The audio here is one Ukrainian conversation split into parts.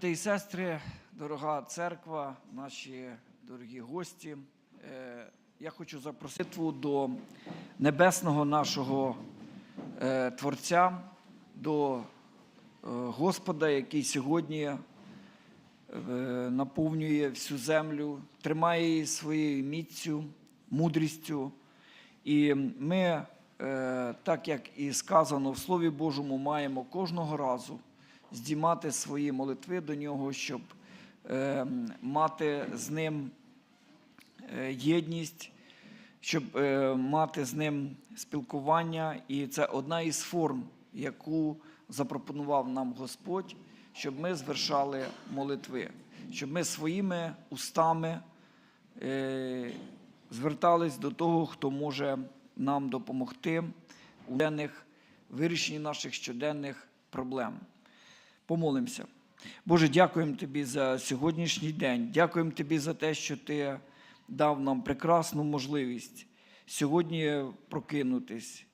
Брати і сестри, дорога церква, наші дорогі гості, е, я хочу запросити до небесного нашого е, Творця, до е, Господа, який сьогодні наповнює всю землю, тримає її своєю міцю, мудрістю. І ми, так як і сказано в Слові Божому, маємо кожного разу здіймати свої молитви до нього, щоб е, мати з ним е, єдність, щоб е, мати з ним спілкування. І це одна із форм, яку запропонував нам Господь, щоб ми звершали молитви, щоб ми своїми устами е, звертались до того, хто може нам допомогти у денних вирішенні наших щоденних проблем. Помолимося. Боже, дякуємо Тобі за сьогоднішній день. Дякуємо Тобі за те, що Ти дав нам прекрасну можливість сьогодні прокинутись,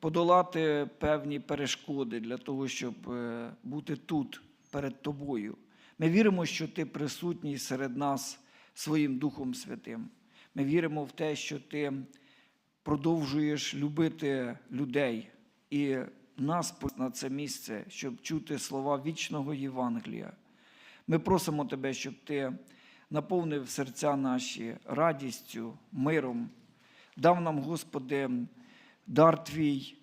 подолати певні перешкоди для того, щоб е, бути тут перед Тобою. Ми віримо, що Ти присутній серед нас своїм Духом Святим. Ми віримо в те, що Ти продовжуєш любити людей і нас на це місце, щоб чути слова вічного Євангелія. Ми просимо Тебе, щоб Ти наповнив серця наші радістю, миром, дав нам, Господи, дар Твій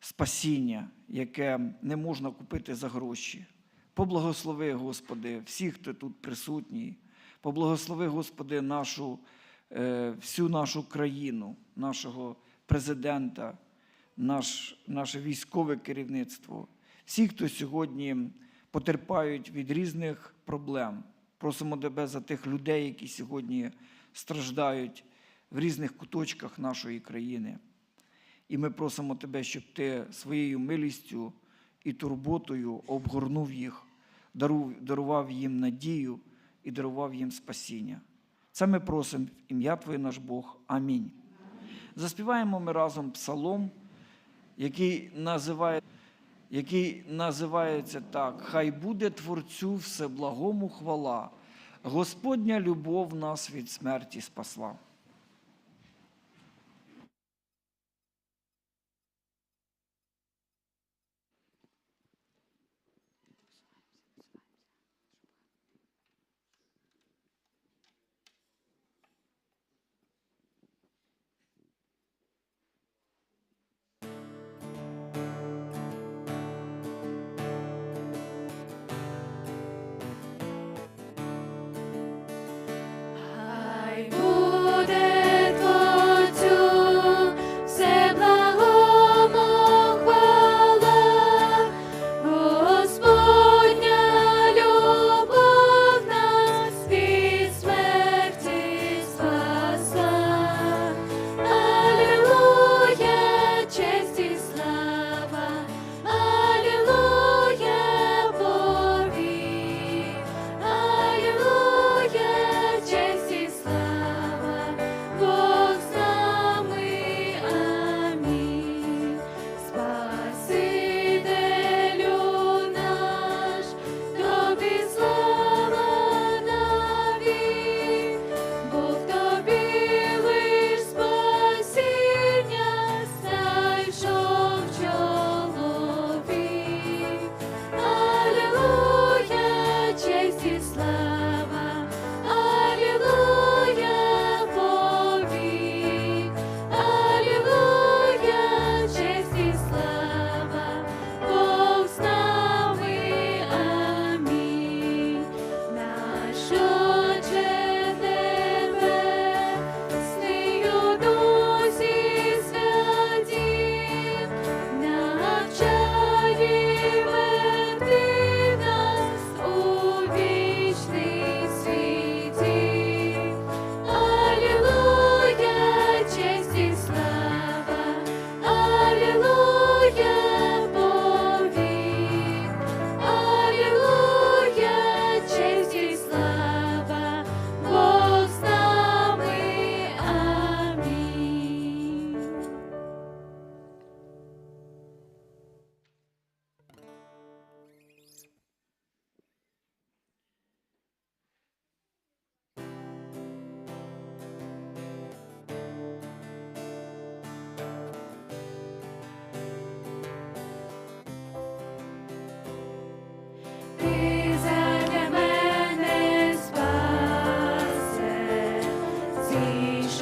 спасіння, яке не можна купити за гроші. Поблагослови, Господи, всіх, хто тут присутній. Поблагослови, Господи, нашу, е, всю нашу країну, нашого президента наш, наше військове керівництво, всі, хто сьогодні потерпають від різних проблем. Просимо тебе за тих людей, які сьогодні страждають в різних куточках нашої країни. І ми просимо тебе, щоб ти своєю милістю і турботою обгорнув їх, дарував їм надію і дарував їм спасіння. Це ми просимо ім'я Твоє наш Бог. Амінь. Заспіваємо ми разом псалом який називає, який називається так: Хай буде Творцю всеблагому хвала, Господня любов нас від смерті спасла.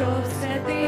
Прийшов все святих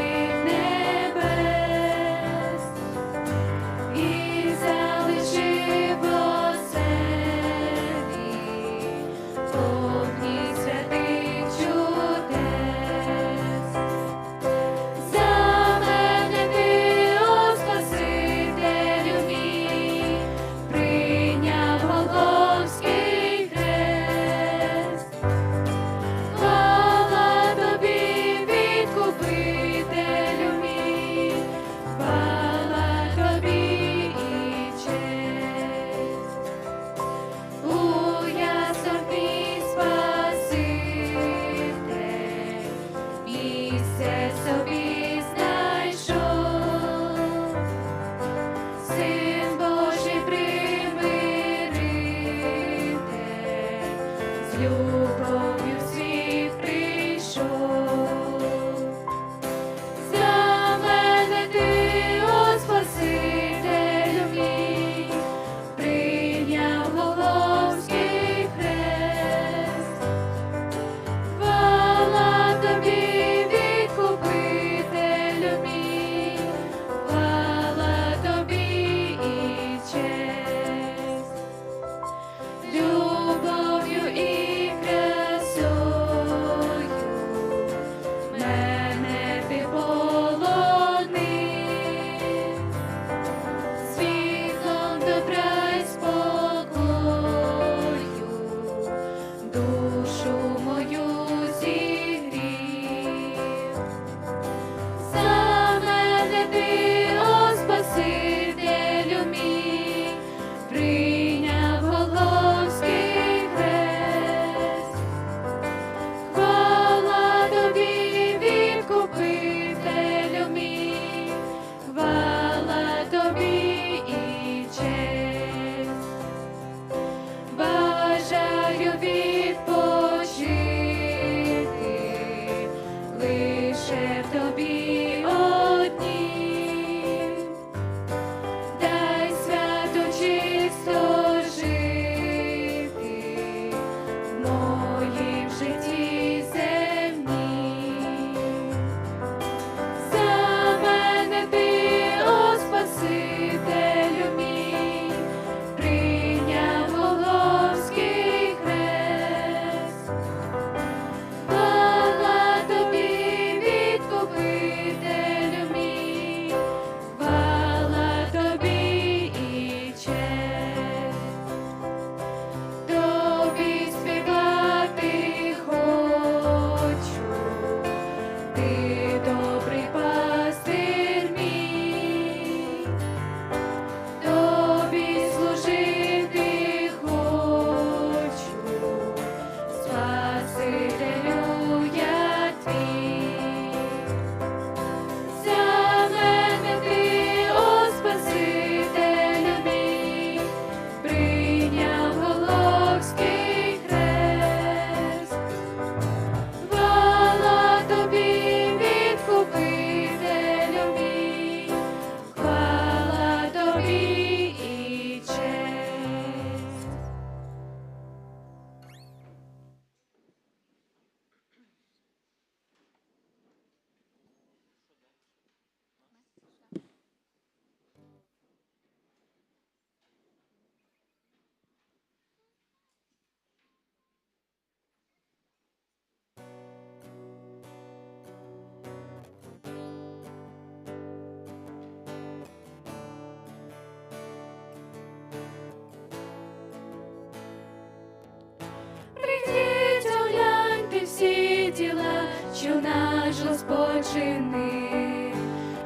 Господь.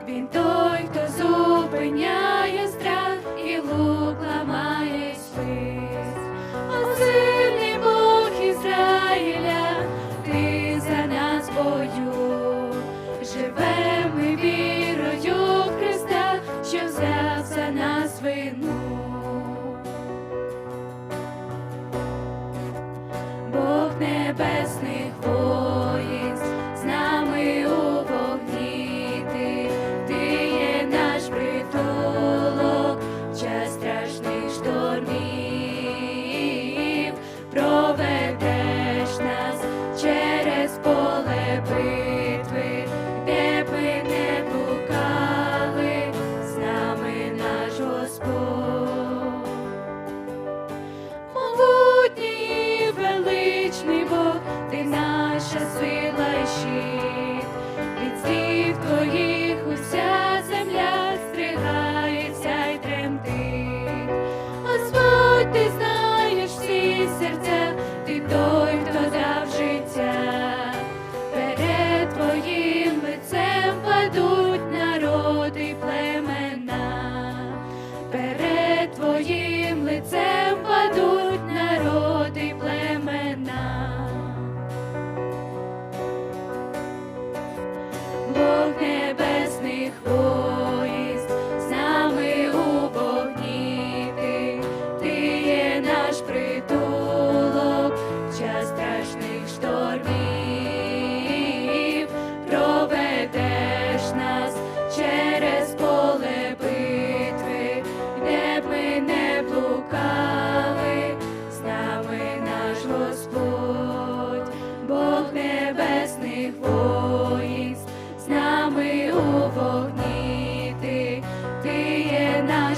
Він той, хто зупиняє твоїх уся земля стригається й тремтить. Господь, ти знаєш всі серця, 오.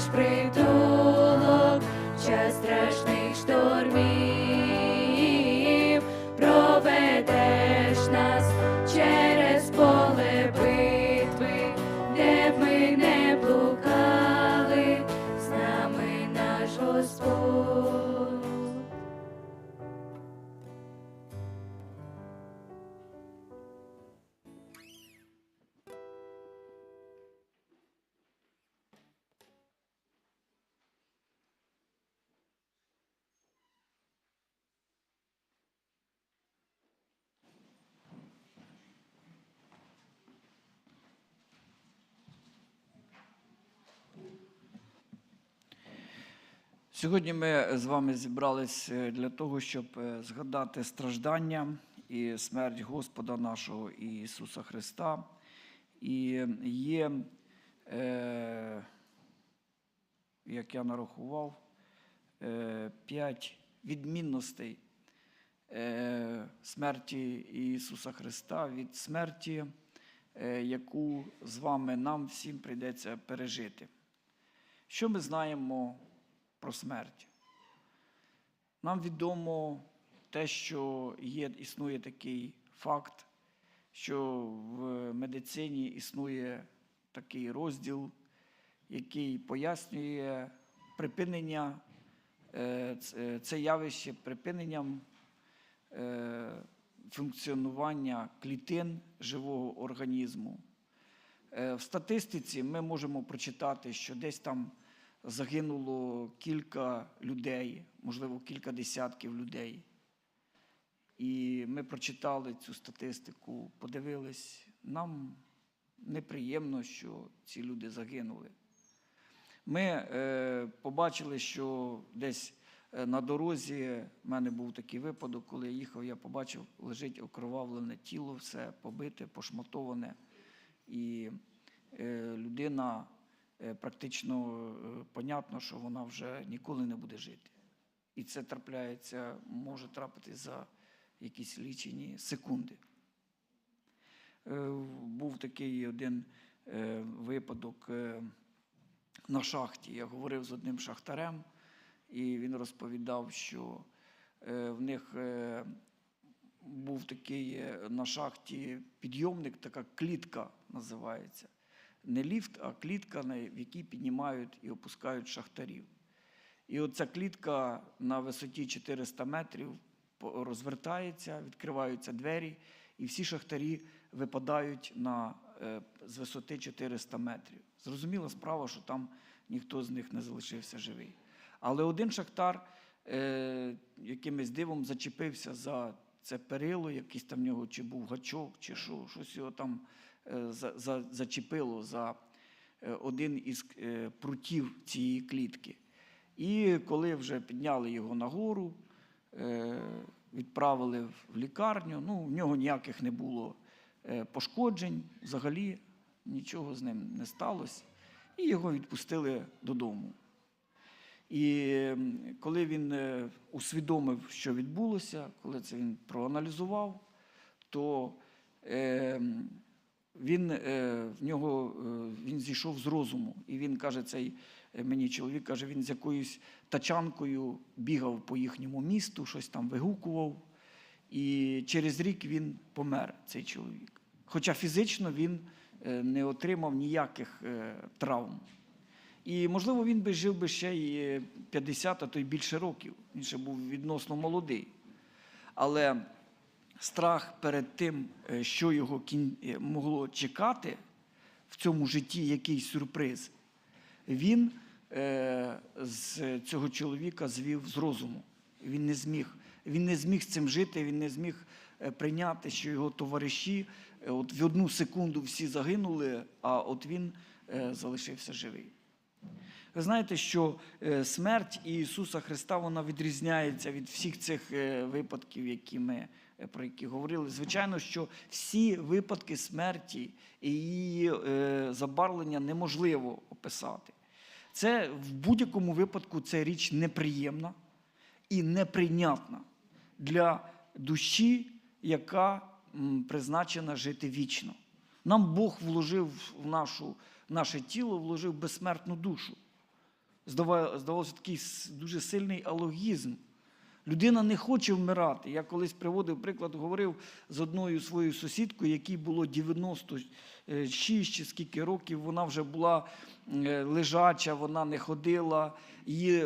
Є Сьогодні ми з вами зібрались е, для того, щоб е, згадати страждання і смерть Господа нашого Ісуса Христа. І є, е, як я нарахував, е, п'ять відмінностей е, смерті Ісуса Христа від смерті, е, яку з вами нам всім прийдеться пережити. Що ми знаємо про смерть? Нам відомо те, що є, існує такий факт, що в медицині існує такий розділ, який пояснює припинення, е, це явище припиненням е, функціонування клітин живого організму. Е, В статистиці ми можемо прочитати, що десь там загинуло кілька людей, можливо, кілька десятків людей. І ми прочитали цю статистику, подивились. Нам неприємно, що ці люди загинули. Ми е, побачили, що десь е, на дорозі в мене був такий випадок, коли я їхав, я побачив, лежить окровавлене тіло, все побите, пошматоване. І е, людина практично е, понятно, що вона вже ніколи не буде жити. І це трапляється, може трапитись за якісь лічені секунди. Е, Був такий один е, випадок е, на шахті. Я говорив з одним шахтарем, і він розповідав, що е, в них е, був такий е, на шахті підйомник, така клітка називається. Не ліфт, а клітка, в якій піднімають і опускають шахтарів. І оця клітка на висоті 400 метрів розвертається, відкриваються двері, і всі шахтарі випадають на, е, з висоти 400 метрів. Зрозуміла справа, що там ніхто з них не залишився живий. Але один шахтар е, якимось дивом зачепився за це перило, якийсь там в нього чи був гачок, чи що, щось його там е, за, за, зачепило за е, один із е, прутів цієї клітки. І коли вже підняли його нагору, відправили в лікарню, ну, в нього ніяких не було пошкоджень, взагалі нічого з ним не сталося. І його відпустили додому. І коли він е, усвідомив, що відбулося, коли це він проаналізував, то е, він, е, в нього, він зійшов з розуму. І він каже, цей мені чоловік каже, він з якоюсь тачанкою бігав по їхньому місту, щось там вигукував. І через рік він помер, цей чоловік. Хоча фізично він не отримав ніяких травм. І, можливо, він би жив би ще й 50, а то й більше років. Він ще був відносно молодий. Але страх перед тим, е, що його е, могло чекати в цьому житті, який сюрприз, він е, з цього чоловіка звів з розуму. Він не зміг. Він не зміг з цим жити, він не зміг прийняти, що його товариші от в одну секунду всі загинули, а от він залишився живий. Ви знаєте, що е, смерть Ісуса Христа вона відрізняється від всіх цих е, випадків, які ми, е, про які говорили. Звичайно, що всі випадки смерті і її забарвлення неможливо описати. Це в будь-якому випадку це річ неприємна і неприйнятна для душі, яка призначена жити вічно. Нам Бог вложив в нашу, в наше тіло, вложив безсмертну душу. Здава- Здавалося, такий дуже сильний алогізм. Людина не хоче вмирати. Я колись приводив приклад, говорив з одною своєю сусідкою, якій було 96 чи скільки років, вона вже була е, лежача, вона не ходила, її